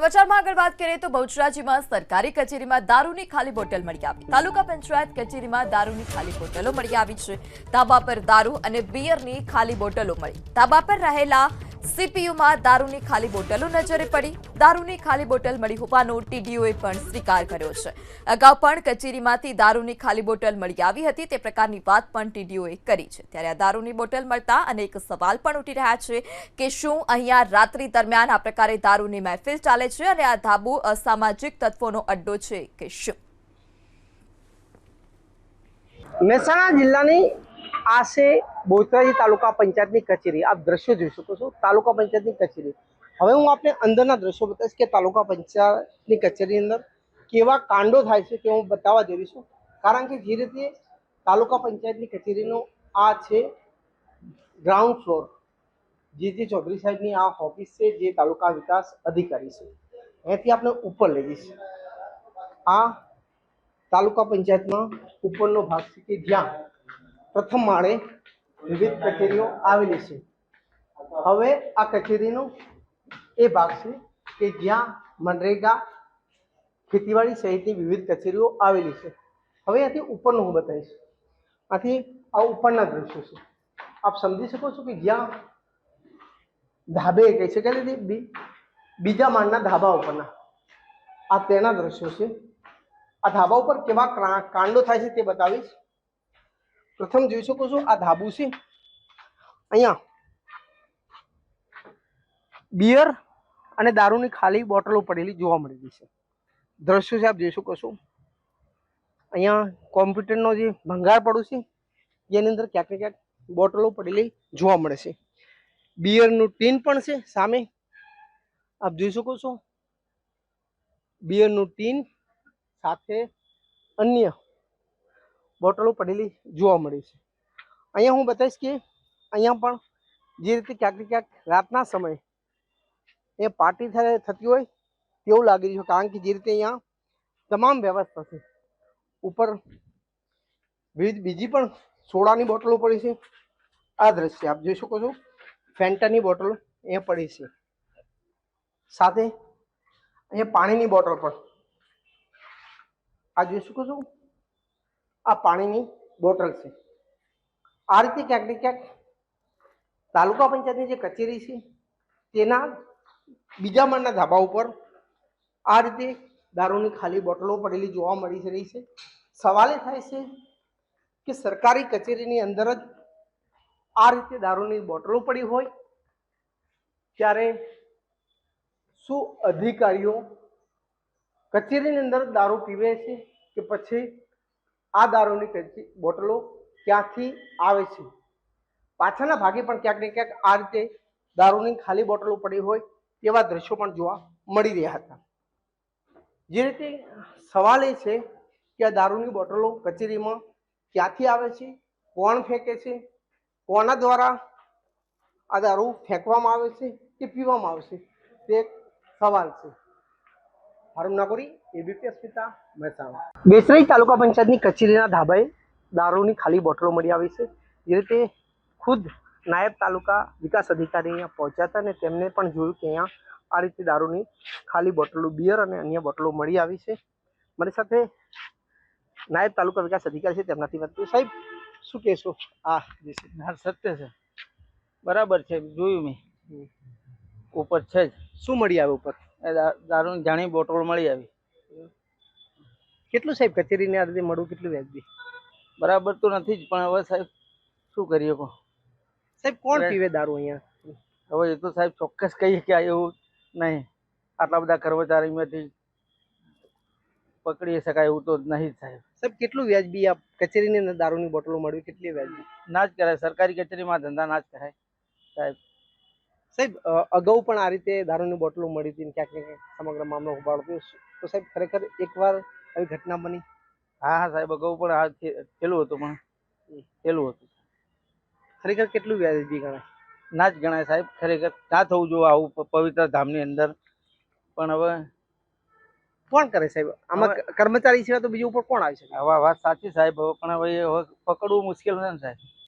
સમાચારમાં આગળ વાત કરીએ તો બહુચરાજીમાં સરકારી કચેરીમાં દારૂની ખાલી બોટલ મળી આવી. તાલુકા પંચાયત કચેરીમાં દારૂની ખાલી બોટલો મળી આવી છે. ધાબા પર દારૂ અને બિયરની ખાલી બોટલો મળી. ધાબા પર રહેલા સીપીયુમાં દારૂની ખાલી બોટલો નજરે પડી. દારૂની ખાલી બોટલ મળી હોવાનો ટીડીઓએ પણ સ્વીકાર કર્યો છે. અગાઉ પણ કચેરીમાંથી દારૂની ખાલી બોટલ મળી આવી હતી, તે પ્રકારની વાત પણ ટીડીઓએ કરી છે. ત્યારે આ દારૂની બોટલ મળતા અનેક સવાલ પણ ઉઠી રહ્યા છે કે શું અહીંયા રાત્રિ દરમિયાન આ પ્રકારે દારૂની મહેફિલ ચાલે છે અને આ ધાબુ અસામાજિક તત્વોનો અડ્ડો છે કે શું? મહેસાણા જિલ્લાની આ છે બોતરાજી તાલુકા પંચાયતની કચેરી. આપ દ્રશ્યો જોઈ શકો છો. તાલુકા પંચાયતની કચેરી. હવે હું આપને અંદરના દ્રશ્યો બતાવીશ કે તાલુકા પંચાયતની કચેરીની અંદર કેવા કાંડો થાય છે તે હું બતાવવા છું. કારણ કે જે રીતે તાલુકા પંચાયતની કચેરીનો આ છે ગ્રાઉન્ડ ફ્લોર જે જે ચૌધરી સાહેબની આ ઓફિસ છે, જે તાલુકા વિકાસ અધિકારી છે. અહીંયાથી આપણે ઉપર લઈ જઈશ. આ તાલુકા પંચાયતમાં ઉપરનો ભાગ છે કે જ્યાં પ્રથમ માળે વિવિધ કચેરીઓ આવેલી છે. હવે આ કચેરીનો એ ભાગ છે કે જ્યાં મનરેગા ખેતીવાડી સહિતની વિવિધ કચેરીઓ આવેલી છે. હવે અહીંયાથી ઉપરનું હું બતાવીશ. આથી આ ઉપરના દ્રશ્યો છે. આપ સમજી શકો છો કે જ્યાં ધાબે કહી શકાય ને બીજા માળના ધાબા ઉપરના. આ તેના દ્રશ્યો છે. આ ધાબા ઉપર કેવા કાંડો થાય છે તે બતાવીશ. પ્રથમ જોઈ શકો છો, આ ધાબુ છે. અહીંયા બિયર અને દારૂની ખાલી બોટલો પડેલી જોવા મળેલી છે. દ્રશ્યો છે, આપ જોઈ શકો છો. અહીંયા કોમ્પ્યુટરનો જે ભંગાર પડું છે, જેની અંદર ક્યાંક ક્યાંક બોટલો પડેલી જોવા મળે છે. બિયરનું ટીન પણ છે સામે. આપ જોઈ શકો છો. બિયરનું ટીન સાથે અન્ય બોટલો પડેલી જોવા મળી છે. અહીંયા હું બતાવીશ કે અહીંયા પણ જે રીતે ક્યાંક ને ક્યાંક રાતના સમયે એ પાર્ટી થાય, થતી હોય તેવું લાગી રહ્યું છે, કારણ કે જે રીતે અહીંયા તમામ વ્યવસ્થા છે. ઉપર વિવિધ બીજી પણ સોડાની બોટલો પડી છે. આ દ્રશ્ય આપ જોઈ શકો છો. ફેન્ટાની બોટલો અહીંયા પડી છે. સાથે અહીંયા પાણીની બોટલ પણ. આ જોઈ શકો છો. આ પાણીની બોટલ છે. આ રીતે ક્યાંક ને ક્યાંક તાલુકા પંચાયતની જે કચેરી છે, તેના બીજા માળના ધાબા ઉપર આ રીતે દારૂની ખાલી બોટલો પડેલી જોવા મળી રહી છે. સવાલ એ થાય છે કે સરકારી કચેરીની અંદર જ આ રીતે દારૂની બોટલો પડી હોય, ત્યારે શું અધિકારીઓ કચેરીની અંદર દારૂ પીવે છે કે પછી આ દારૂની કચી બોટલો ક્યાંથી આવે છે? પાછળના ભાગે પણ ક્યાંક ને ક્યાંક આ રીતે દારૂની ખાલી બોટલો પડી હોય તેવા દ્રશ્યો પણ જોવા મળી રહ્યા હતા. જે રીતે સવાલ એ છે કે આ દારૂની બોટલો કચેરીમાં ક્યાંથી આવે છે? કોણ ફેંકે છે? કોના દ્વારા આ દારૂ ફેંકવામાં આવે છે કે પીવામાં આવે છે? તે સવાલ છે. હારું નાગોરી એબીપી અસ્મિતા મહેસાણા. બેસરાઈ તાલુકા પંચાયતની કચેરીના ધાબાએ દારૂની ખાલી બોટલો મળી આવી છે. જે રીતે ખુદ નાયબ તાલુકા વિકાસ અધિકારી અહીંયા પહોંચ્યા હતા અને તેમને પણ જોયું કે અહીંયા આ રીતે દારૂની ખાલી બોટલો બિયર અને અન્ય બોટલો મળી આવી છે. મારી સાથે નાયબ તાલુકા વિકાસ અધિકારી છે તેમનાથી વાત સાહેબ શું કહેશો? આ સત્ય છે. બરાબર છે જોયું મેં. ઉપર છે જ. શું મળી આવે ઉપર? દારૂની જાણી બોટલ મળી આવી. કેટલું સાહેબ કચેરીને આ રીતે મળવું કેટલું વ્યાજબી? બરાબર તો નથી જ પણ હવે સાહેબ શું કરીએ કો સાહેબ કોણ પીવે દારૂ અહીંયા? હવે એ તો સાહેબ ચોક્કસ કહીએ કે એવું નહીં. આટલા બધા કર્મચારીમાંથી પકડી શકાય એવું તો નહીં સાહેબ. સાહેબ કેટલું વ્યાજબી આ કચેરીની દારૂની બોટલો મળવી કેટલી વ્યાજબી? ના જ કરાય સરકારી કચેરીમાં ધંધા ના જ કરાય સાહેબ. સાહેબ અગાઉ પણ આ રીતે દારૂની બોટલો મળી હતી ને ક્યાંક ને ક્યાંક સમગ્ર મામલો ઉપાડતો તો સાહેબ ખરેખર એકવાર આવી ઘટના બની? હા હા સાહેબ અગાઉ પણ આ થયેલું હતું પણ થયેલું હતું. ખરેખર કેટલું વ્યાજબી ગણાય? ના જ ગણાય સાહેબ ખરેખર ના થવું જોઈએ આવું પવિત્ર ધામની અંદર. પણ હવે કોણ કરે સાહેબ? આમાં કર્મચારી સિવાય તો બીજું ઉપર કોણ આવી શકે? હવે વાત સાચી સાહેબ પણ હવે હવે પકડવું મુશ્કેલ છે ને સાહેબ.